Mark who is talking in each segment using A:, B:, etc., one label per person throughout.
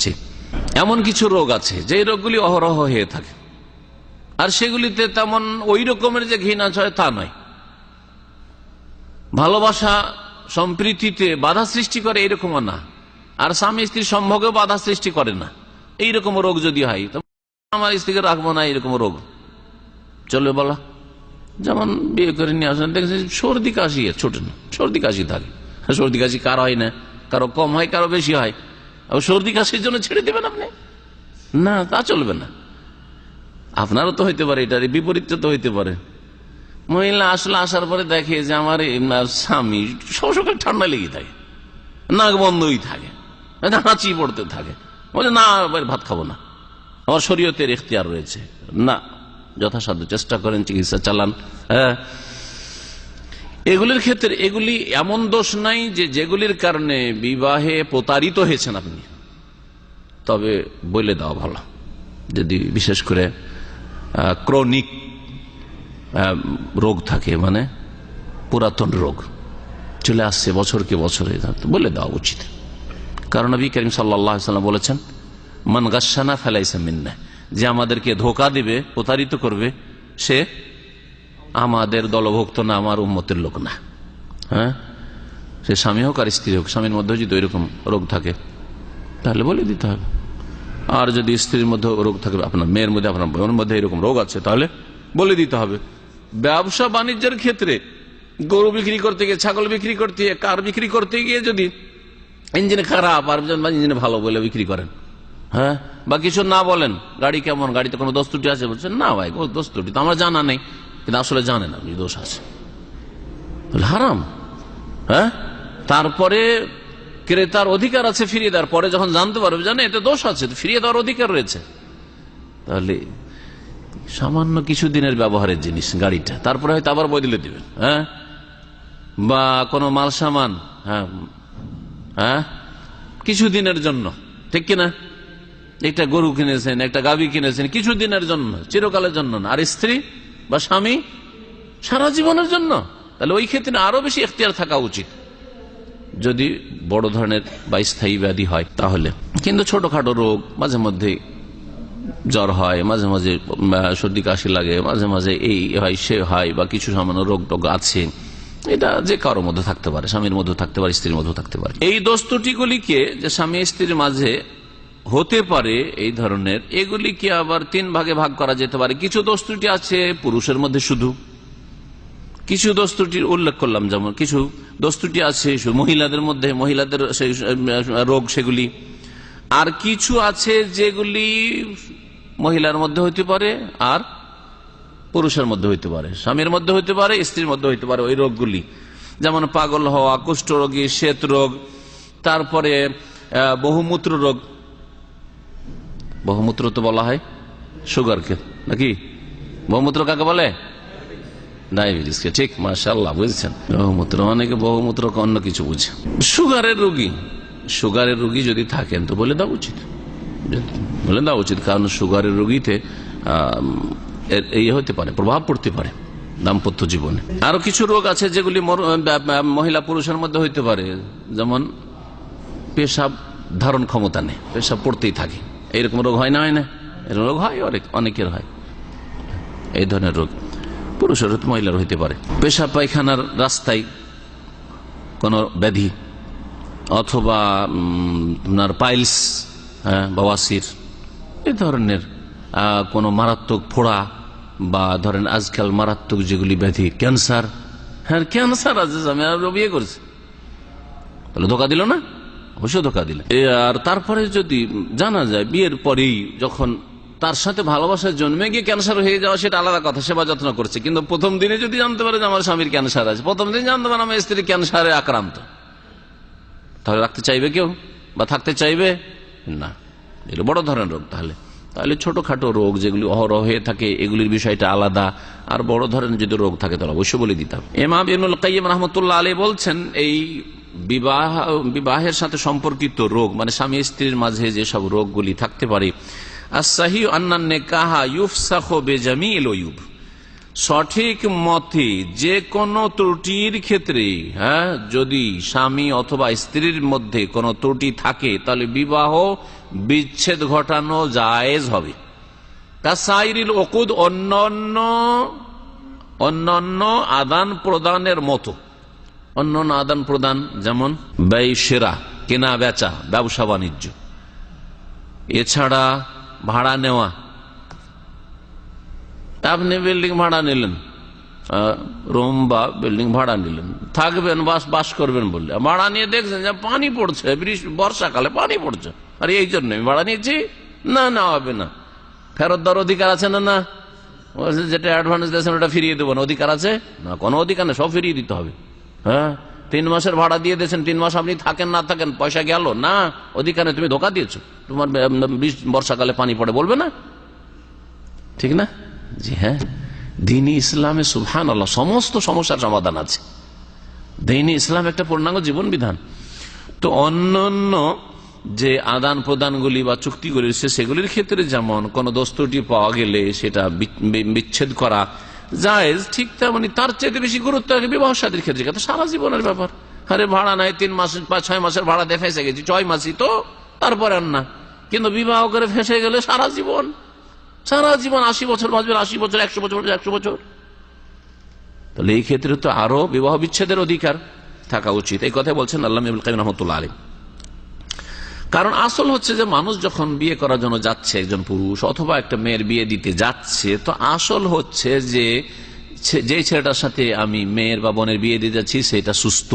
A: যাচ্ছে এমন কিছু রোগ আছে যে রোগগুলি অহরহ হয়ে থাকে। আর সেগুলিতে তেমন ওই রকমের যে ঘৃণা ছয়, তা নয়। ভালোবাসা সম্প্রীতিতে বাধা সৃষ্টি করে এইরকম না। আর স্বামী স্ত্রীর সম্ভোগেও বাধা সৃষ্টি করে না। এইরকম রোগ যদি হয় আমার স্ত্রীকে রাখব না এইরকম রোগ। চলবে বলা। যেমন বিয়ে করে নিয়ে আসেন, দেখছেন সর্দি কাশি, ছোট না, সর্দি কাশি থাকে। সর্দি কাশি কারও হয় না? কারও কম হয়, কারও বেশি হয়। সর্দি কাশির জন্য ছেড়ে দেবেন আপনি? না, তা চলবে না। আপনারও তো হইতে পারে এটার বিপরীত তো হইতে পারে। মহিলা আসলে আসার পরে দেখে যে আমার স্বামী সবসময় ঠান্ডা লেগে থাকে, নাক বন্ধই থাকে, হাঁচি পড়তে থাকে। বলে, না ভাত খাব না। আমার শরীয়তের এখতিয়ার রয়েছে। না, যথাসাধ্য চেষ্টা করেন, চিকিৎসা চালান। হ্যাঁ এগুলির ক্ষেত্রে এগুলি এমন দোষ নাই যে যেগুলির কারণে বিবাহে প্রতারিত হয়েছেন আপনি। তবে বলে দেওয়া ভালো। যদি বিশেষ করে ক্রনিক রোগ থাকে মানে পুরাতন রোগ, চলে আসছে বছরকে বছরে বলে দেওয়া উচিত। কারণ নবী করিম সাল্লাম বলেছেন, মান গাছানা ফেলাইছে মিন্না যে আমাদেরকে ধোকা দিবে, প্রতারিত করবে, সে আমাদের দলভুক্ত না, আমার উন্মতের লোক না। হ্যাঁ? সে স্বামী হোক আর স্ত্রী হোক, স্বামীর মধ্যে যদি ওইরকম রোগ থাকে, তাহলে বলে দিতে হবে। আর যদি স্ত্রীর মধ্যে রোগ থাকে, আপনার মেয়ের মধ্যে, আপনার বোনের মধ্যে এরকম রোগ আছে, তাহলে বলে দিতে হবে। ব্যবসা বাণিজ্যের ক্ষেত্রে গরু বিক্রি করতে গিয়ে, ছাগল বিক্রি করতে গিয়ে, কার বিক্রি করতে গিয়ে যদি ইঞ্জিনে খারাপ আর ইঞ্জিনে ভালো বলে বিক্রি করেন হ্যাঁ? বা কিছু না বলেন, গাড়ি কেমন, গাড়িতে কোনো দোষ আছে? বলছেন, না ভাই দোষ তো আমার জানা নেই। কিন্তু আসলে জানেন আপনি দোষ আছে। হারাম হ্যাঁ? তারপরে ক্রেতার অধিকার আছে ফিরিয়ে দেওয়ার, পরে যখন জানতে পারবে জানে, এতে দোষ আছে ফিরিয়ে দেওয়ার অধিকার রয়েছে। তাহলে সামান্য কিছু দিনের ব্যবহারের জিনিস, গাড়িটা, তারপরে হয়তো আবার বদলে দিবেন হ্যাঁ? বা কোনো মাল সামান হ্যাঁ? হ্যাঁ? কিছু দিনের জন্য, ঠিক কিনা? একটা গরু কিনেছেন, একটা গাভি কিনেছেন কিছু দিনের জন্য, চিরকালের জন্য না। আর স্ত্রী? বা স্বামী? সারা জীবনের জন্য। তাহলে ওই ক্ষেত্রে আরও বেশি এখতিয়ার থাকা উচিত। যদি বড় ধরনের বা স্থায়ী ব্যাধি হয়, তাহলে। কিন্তু ছোটখাটো রোগ, মাঝে মধ্যে জ্বর হয়, মাঝে মাঝে সর্দি কাশি লাগে, মাঝে মাঝে এই হয়, সে হয়, বা কিছু সামান্য রোগ টোগ আছে। এটা যে কারোর মধ্যে থাকতে পারে, স্বামীর মধ্যে থাকতে পারে, স্ত্রীর মধ্যে থাকতে পারে। এই দোস্তুটিগুলিকে যে স্বামী স্ত্রীর মাঝে হতে পারে এই ধরনের। এগুলি কি আবার তিন ভাগে ভাগ করা যেতে পারে। কিছু দোস্তুটি আছে, পুরুষের মধ্যে শুধু। কিছু দোস্তুটির উল্লেখ করলাম, যেমন কিছু দোস্তুটি আছে মহিলাদের মধ্যে, মহিলাদের রোগ সেগুলি। আর কিছু আছে যেগুলি মহিলার মধ্যে হইতে পারে আর পুরুষের মধ্যে হইতে পারে। স্বামীর মধ্যে হইতে পারে, স্ত্রীর মধ্যে হইতে পারে ওই রোগগুলি। যেমন পাগল হওয়া কুষ্ঠরোগী শ্বেত রোগ, তারপরে বহুমূত্র রোগ বহুমূত্র তো বলা হয় সুগারকে, নাকি? বহুমূত্র কাকে বলে? ডায়াবেটিসকে, ঠিক মাসাল্লাহ বুঝছেন? বহুমূত্র, অনেকে বহুমূত্র অন্য কিছু বুঝে। সুগারের রোগী, সুগারের রুগী যদি থাকেন, তো বলে দেওয়া উচিত। বলে দেওয়া উচিত, কারণ সুগারের রোগীতে এই হতে পারে, প্রভাব পড়তে পারে দাম্পত্য জীবনে। আরও কিছু রোগ আছে যেগুলি মহিলা পুরুষের মধ্যে হইতে পারে, যেমন পেশাব ধারণ ক্ষমতা নেই, পেশাব পড়তেই থাকে। এইরকম রোগ হয় না হয় না? এরকম রোগ হয়, অনেক, অনেকের হয়। এই ধরনের রোগ। পুরুষের মহিলার হইতে পারে। পেশা পায়খানার রাস্তায় কোন ব্যাধি অথবা আপনার পাইলস হ্যাঁ বাবাসির এ ধরনের কোন মারাত্মক ফোড়া বা ধরেন আজকাল মারাত্মক যেগুলি ব্যাধি, ক্যান্সার হ্যাঁ ক্যান্সার আছে, আমি আর বিয়ে করছি। তাহলে ধোকা দিল না? অবশ্যই ধোকা দিল আর তারপরে যদি জানা যায়, বিয়ের পরেই যখন তার সাথে ভালোবাসার জন্মে গিয়ে ক্যান্সার হয়ে যাওয়া, সেটা আলাদা কথা, সেবা যত্ন করছে। কিন্তু প্রথম দিনে যদি জানতে পারে যে আমার স্বামীর ক্যান্সার আছে, প্রথম দিন জানতে পারে আমার স্ত্রী ক্যান্সারে আক্রান্ত। তাহলে রাখতে চাইবে কেউ? বা থাকতে চাইবে? না। এগুলো বড় ধরনের রোগ তাহলে। তাহলে ছোটখাটো রোগ যেগুলি অহরহ হয়ে থাকে, এগুলির বিষয়টা আলাদা। আর বড় ধরনের যদি রোগ থাকে, তাহলে অবশ্যই বলে দিতাম এমাম ইবনুল কাইম রহমতুল্লাহ আলী বলছেন, এই বিবাহ, বিবাহের সাথে সম্পর্কিত রোগ মানে স্বামী স্ত্রীর মাঝে যেসব রোগগুলি থাকতে পারে। সঠিক মতে যে কোনো ত্রুটির ক্ষেত্রে হ্যাঁ যদি স্বামী অথবা স্ত্রীর মধ্যে কোনো ত্রুটি থাকে, তাহলে বিবাহ বিচ্ছেদ ঘটানো জায়েজ হবে। কাসাইরিল ওকুদ অন্যান্য অন্যান্য আদান প্রদানের মতো। অন্যান্য আদান প্রদান, যেমন ব্যয় সেরা, কেনা বেচা, ব্যবসা বাণিজ্য। এছাড়া ভাড়া নেওয়া। আপনি বিল্ডিং ভাড়া নিলেন রুম বা বিল্ডিং ভাড়া নিলেন, থাকবেন, বাস বাস করবেন বললে। ভাড়া নিয়ে দেখছেন যে পানি পড়ছে বর্ষাকালে পানি পড়ছে। আর এই জন্য আমি ভাড়া নিয়েছি? না না, হবে না। ফেরত দেওয়ার অধিকার আছে না না? যেটা অ্যাডভান্স দিয়েছেন, ওটা ফিরিয়ে দেবো না। অধিকার আছে? না, কোনো অধিকার নেই, সব ফিরিয়ে দিতে হবে। হ্যাঁ? তিন মাসের ভাড়া দিয়ে দিয়েছেন, তিন মাস আপনি থাকেন, না থাকেন, পয়সা গেল? না, অধিকারে তুমি ধোকা দিয়েছ। তোমার বর্ষাকালে পানি পড়ে, বলবে না? ঠিক না? জি হ্যাঁ। দিনী ইসলামে সুহান আল্লাহ সমস্ত সমস্যার সমাধান আছে। দিনী ইসলাম একটা পূর্ণাঙ্গ জীবন বিধান। তো অন্যান্য যে আদান প্রদানগুলি বা চুক্তিগুলি সেগুলির ক্ষেত্রে যেমন কোন দোস্তটি পাওয়া গেলে সেটা বিচ্ছেদ করা জায়েজ, ঠিক তেমনি তার চেয়ে বেশি গুরুত্ব রাখে বিবাহ সাদীর ক্ষেত্রে। সারা জীবনের ব্যাপার। আরে ভাড়া নাই, তিন মাস বা ছয় মাসের ভাড়া দিয়ে ফেসে গেছি, ছয় মাসই তো, তারপরে আর না। কিন্তু বিবাহ করে ফেসে গেলে সারা জীবন সারা জীবন আশি বছর বাঁচবেন আশি বছর, একশো বছর একশো বছর। তাহলে এই ক্ষেত্রে তো আরও বিবাহ বিচ্ছেদের অধিকার থাকা উচিত। এই কথা বলছেন আল্লাহ রহমতুল্লাহ আলী কারণ আসল হচ্ছে যে মানুষ যখন বিয়ে করার জন্য যাচ্ছে একজন পুরুষ অথবা একটা মেয়ের বিয়ে দিতে যাচ্ছে, তো আসল হচ্ছে যে যে ছেলেটার সাথে আমি মেয়ের বা বোনের বিয়ে দিতে যাচ্ছি, সেটা সুস্থ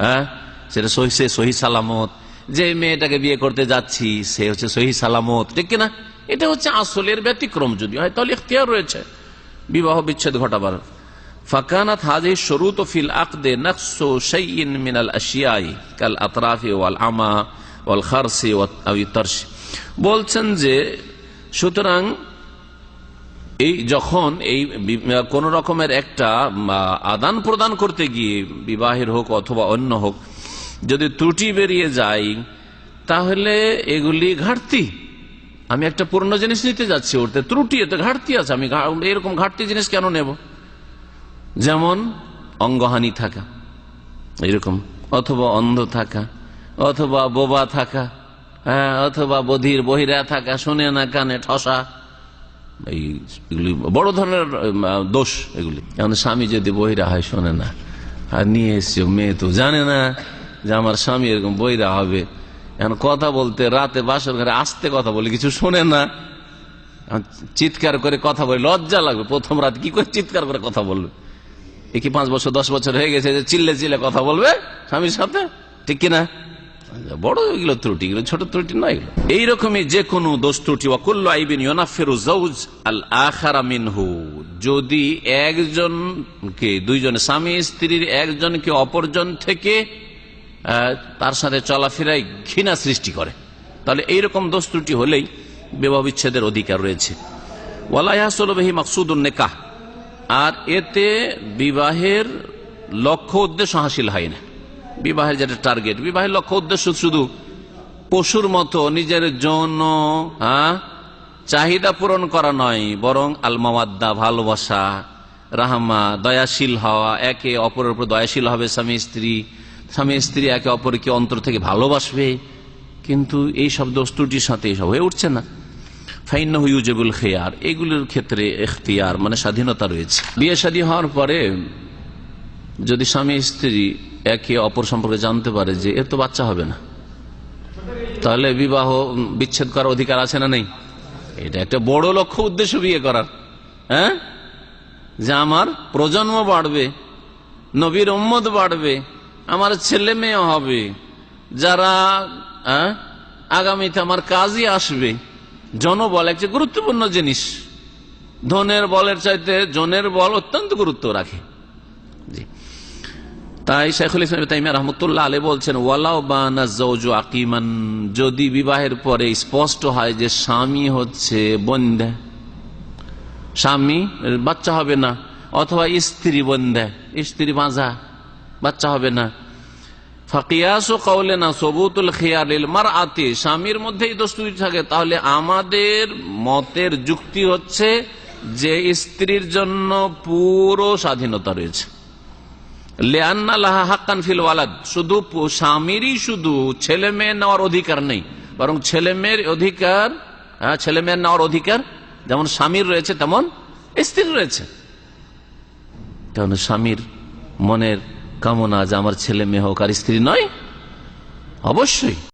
A: হ্যাঁ? সেটা সহি সহি সালামত। যে মেয়েটাকে বিয়ে করতে যাচ্ছি, সে হচ্ছে সহি সালামত। ঠিক কিনা? এটা হচ্ছে আসলের ব্যতিক্রম যদি হয় তাহলে ইখতিয়ার রয়েছে। বিবাহ বিচ্ছেদ ঘটাবার। ফাকানাত হাজি ফিল মিনাল আশিয়াই কাল আতরাফি ওয়াল আমা। বলছেন যে, সুতরাং এই যখন এই কোন রকমের একটা আদান প্রদান করতে গিয়ে বিবাহের হোক অথবা অন্য হোক, যদি ত্রুটি বেরিয়ে যায়, তাহলে এগুলি ঘাটতি। আমি একটা পূর্ণ জিনিস নিতে যাচ্ছি ওরতে, ত্রুটি, এতে ঘাটতি আছে। আমি এরকম ঘাটতি জিনিস কেন নেব? যেমন অঙ্গহানি থাকা, এরকম, অথবা অন্ধ থাকা অথবা বোবা থাকা হ্যাঁ অথবা বধির বহিরা থাকা, শুনে না কানে ঠসা। এইগুলি বড় ধরনের দোষ এগুলি। যেমন স্বামী যদি বহিরা হয়, শোনে না। আর নিয়ে এসছে মেয়ে তো জানে না যে আমার স্বামী এরকম বইরা হবে। এখন কথা বলতে, রাতে বাসর ঘরে আসতে কথা বলে, কিছু শোনে না। চিৎকার করে কথা বলে, লজ্জা লাগবে। প্রথম রাত কি করে চিৎকার করে কথা বলবে? এ কি পাঁচ বছর, দশ বছর হয়ে গেছে যে চিল্লে চিল্লে কথা বলবে স্বামীর সাথে? ঠিক কিনা? বড় এগুলো ত্রুটি ছোট ত্রুটি নয় এগুলো। এইরকমই যে কোনো দোষ ত্রুটি, ওয়াকুল্ল আইবিন ইউনাফেরুজ আল আখারা মিনহু। যদি একজনকে দুইজনে স্বামী, স্ত্রীর একজনকে অপরজন থেকে তার সাথে চলাফেরায় ঘৃণা সৃষ্টি করে, তাহলে এইরকম দোষ ত্রুটি হলেই বিবাহ বিচ্ছেদের অধিকার রয়েছে। ওয়ালাইহাসলহি মাকসুদুল নেকাহ। আর এতে বিবাহের লক্ষ্য, উদ্দেশ্য হাসিল হয় না। বিবাহের যেটা টার্গেট বিবাহের লক্ষ্য উদ্দেশ্য শুধু পশুর মতো নিজের যৌন চাহিদা পূরণ করা নয়, বরং আলমাওয়াদ্দা, ভালোবাসা, রাহমা, দয়াশীল হওয়া, একে অপরের উপর দয়াশীল হবে স্বামী, স্ত্রী। স্বামী, স্ত্রী একে অপরকে অন্তর থেকে ভালোবাসবে, কিন্তু এই সব দস্তুটির সাথে এসব হয়ে উঠছে না। ফাইন হুজেবুল খেয়ার, এগুলোর ক্ষেত্রে এখতিয়ার মানে স্বাধীনতা রয়েছে। বিয়ে শাদী হওয়ার পরে যদি স্বামী স্ত্রী একে অপর সম্পর্কে জানতে পারে যে এর তো বাচ্চা হবে না, তাহলে বিবাহ বিচ্ছেদ করার অধিকার আছে না নেই? এটা একটা বড় লক্ষ্য উদ্দেশ্য বিয়ে করার। হ্যাঁ? যে আমার প্রজন্ম বাড়বে, নবীর উম্মত বাড়বে, আমার ছেলে মেয়ে হবে, যারা আগামীতে আমার কাজই আসবে। জনবল একটা গুরুত্বপূর্ণ জিনিস। ধনের বলের চাইতে জনের বল অত্যন্ত গুরুত্ব রাখে। তাই শেখুল ইসলাম তাইমিয়া রহমতুল্লাহ আলী বলছেন ওয়ালাও বানাজু আকিমান যদি বিবাহের পরে স্পষ্ট হয় যে স্বামী হচ্ছে বন্ধে, স্বামী বাচ্চা হবে না, অথবা স্ত্রী বন্ধে, স্ত্রী বাঁধা, বাচ্চা হবে না। ফাকিয়াস কৌলে না সবুতুল খেয়ালিল মার আতে স্বামীর মধ্যেই দোষ থাকে, তাহলে আমাদের মতের যুক্তি হচ্ছে যে স্ত্রীর জন্য পুরো স্বাধীনতা রয়েছে। লেআন্না লাহা শুধু স্বামীরই শুধু ছেলে মেয়ে নেওয়ার অধিকার নেই বরং ছেলে মেয়ের অধিকার হ্যাঁ, ছেলে মেয়ের নেওয়ার অধিকার যেমন স্বামীর রয়েছে তেমন স্ত্রীর রয়েছে। কারণ স্বামীর মনের কামনা যে আমার ছেলে মেয়ে হোক আর স্ত্রী নয় অবশ্যই।